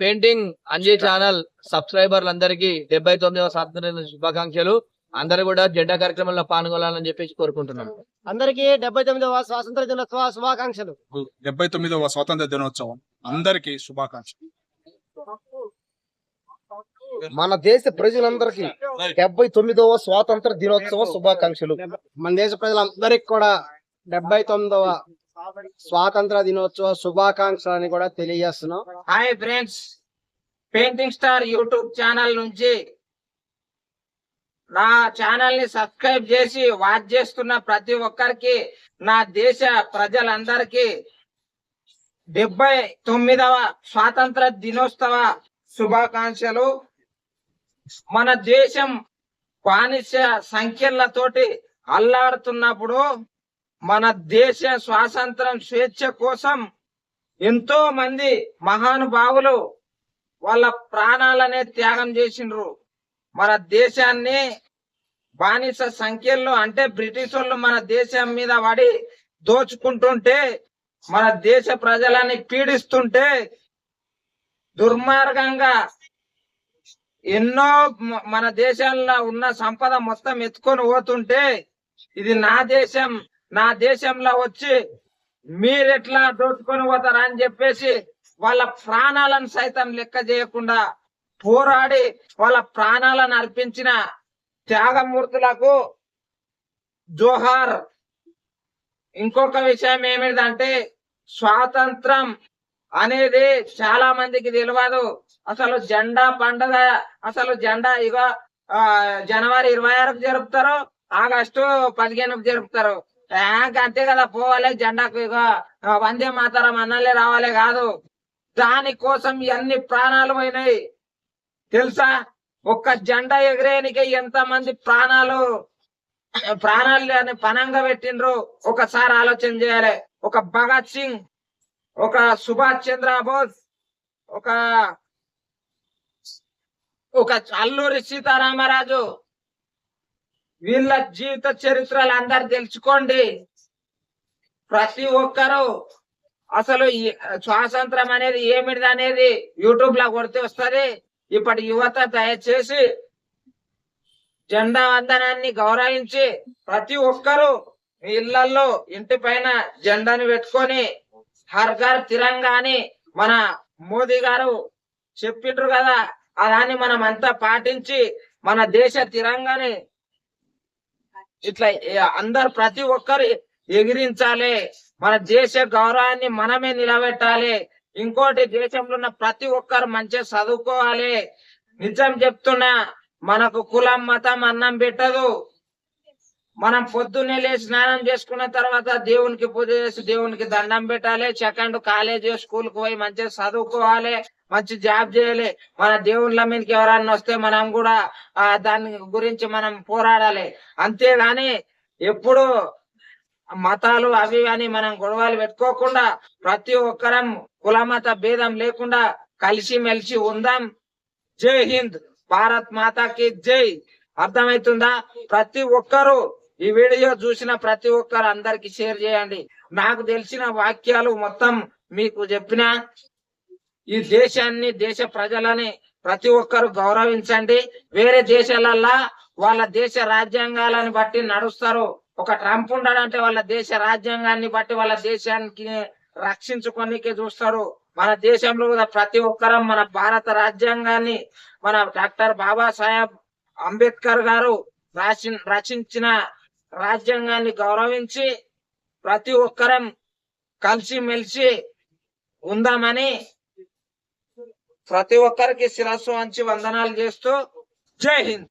Painting Anji channel సబ్స్క్రైబర్లందరికీ డెబ్బై తొమ్మిదవ స్వాతంత్ర శుభాకాంక్షలు. అందరూ కూడా జెండా కార్యక్రమంలో పాల్గొనాలని చెప్పేసి కోరుకుంటున్నాం. అందరికీ డెబ్బై తొమ్మిదవ స్వాతంత్ర దినోత్సవ శుభాకాంక్షలు. డెబ్బై తొమ్మిదవ స్వాతంత్ర దినోత్సవం అందరికీ శుభాకాంక్షలు. మన దేశ ప్రజలందరికీ డెబ్బై తొమ్మిదవ స్వాతంత్ర దినోత్సవ శుభాకాంక్షలు. మన దేశ ప్రజలందరికీ కూడా డెబ్బై తొమ్మిదవ స్వాతంత్ర దినోత్సవ శుభాకాంక్షలు అని కూడా తెలియజేస్తున్నాం. Hi friends painting star YouTube channel నుంచి నా ఛానల్ని సబ్స్క్రైబ్ చేసి వాచ్ చేస్తున్న ప్రతి ఒక్కరికి నా దేశ ప్రజలందరికీ డెబ్బై తొమ్మిదవ స్వాతంత్ర దినోత్సవ శుభాకాంక్షలు. మన దేశం బానిస సంఖ్యలతోటి అల్లాడుతున్నప్పుడు మన దేశ స్వాతంత్రం స్వేచ్ఛ కోసం ఎంతో మంది మహానుభావులు వాళ్ళ ప్రాణాలనే త్యాగం చేసిండ్రు. మన దేశాన్ని బానిస సంఖ్యల్లో అంటే బ్రిటిష్ వాళ్ళు మన దేశం మీద పడి దోచుకుంటుంటే మన దేశ ప్రజలని పీడిస్తుంటే దుర్మార్గంగా ఎన్నో మన దేశంలో ఉన్న సంపద మొత్తం ఎత్తుకొని పోతుంటే ఇది నా దేశం నా దేశంలో వచ్చి మీరెట్లా దోచుకొని పోతారా అని చెప్పేసి వాళ్ళ ప్రాణాలను సైతం లెక్క చేయకుండా పోరాడి వాళ్ళ ప్రాణాలను అర్పించిన త్యాగమూర్తులకు జోహార్. ఇంకొక విషయం ఏమిటంటే స్వాతంత్రం అనేది చాలా మందికి తెలియదు. అసలు జెండా పండుగ అసలు జెండా ఇగో జనవరి ఇరవై ఆరుకు జరుపుతారు ఆగస్టు పదిహేనుకు జరుపుతారు. అంతే కదా పోవాలి జెండాకు వందే మాతరం అన్నలే రావాలి కాదు. దాని కోసం ఎన్ని ప్రాణాలు పోయినాయి? తెలుసా? ఒక్క జెండా ఎగిరేయనికి ఎంత మంది ప్రాణాలు ప్రాణాలు అని పనంగా పెట్టిండ్రు? ఒకసారి ఆలోచన చేయాలి. ఒక భగత్ సింగ్ ఒక సుభాష్ చంద్రబోస్ ఒక ఒక అల్లూరి సీతారామరాజు వీళ్ళ జీవిత చరిత్రలు అందరు తెలుసుకోండి. ప్రతి ఒక్కరు అసలు స్వాతంత్రం అనేది ఏమిటి అనేది యూట్యూబ్లో కొడితే వస్తుంది. ఇప్పటి యువత దయచేసి జెండా వందనాన్ని గౌరవించి ప్రతి ఒక్కరు మీ ఇళ్ళలో ఇంటి పైన జెండాను పెట్టుకొని హర్ ఘర్ తిరంగా అని మన మోదీ గారు చెప్పిండ్రు కదా అదాన్ని దాన్ని మనం అంతా పాటించి మన దేశ తిరంగాని ఇట్లా అందరు ప్రతి ఒక్కరు ఎగిరించాలి. మన దేశ గౌరవాన్ని మనమే నిలబెట్టాలి. ఇంకోటి దేశంలో ఉన్న ప్రతి ఒక్కరు మంచిగా చదువుకోవాలి. నిజం చెప్తున్నా మనకు కులం మతం అన్నం పెట్టదు. మనం పొద్దున్నే లేచి స్నానం చేసుకున్న తర్వాత దేవునికి పూజ చేసి దేవునికి దండం పెట్టాలి. సెకండ్ కాలేజ్ స్కూల్కు పోయి మంచిగా చదువుకోవాలి మంచి జాబ్ చేయాలి. మన దేవుళ్ళ మీదకి ఎవరన్నా వస్తే మనం కూడా ఆ దాని గురించి మనం పోరాడాలి. అంతేగాని ఎప్పుడు మతాలు అవి అని మనం గొడవలు పెట్టుకోకుండా ప్రతి ఒక్కరం కుల మత భేదం లేకుండా కలిసి మెలిసి ఉందాం. జై హింద్. భారత్ మాతాకి జై. అర్థమవుతుందా? ప్రతి ఒక్కరు ఈ వీడియో చూసిన ప్రతి ఒక్కరు అందరికి షేర్ చేయండి. నాకు తెలిసిన వాక్యాలు మొత్తం మీకు చెప్పిన ఈ దేశాన్ని దేశ ప్రజలని ప్రతి ఒక్కరు గౌరవించండి. వేరే దేశాలల్లా వాళ్ళ దేశ రాజ్యాంగాలను బట్టి నడుస్తారు. ఒక ట్రంప్ ఉండడంటే వాళ్ళ దేశ రాజ్యాంగాన్ని బట్టి వాళ్ళ దేశానికి రక్షించుకోనికే చూస్తారు. మన దేశంలో కూడా ప్రతి ఒక్కరం మన భారత రాజ్యాంగాన్ని మన డాక్టర్ బాబాసాహెబ్ అంబేద్కర్ గారు రాసి రచించిన రాజ్యాంగాన్ని గౌరవించి ప్రతి ఒక్కరం కలిసి మెలిసి ఉందామని ప్రతి ఒక్కరికి శిరస్సు వంచి వందనాలు చేస్తూ జై హింద్.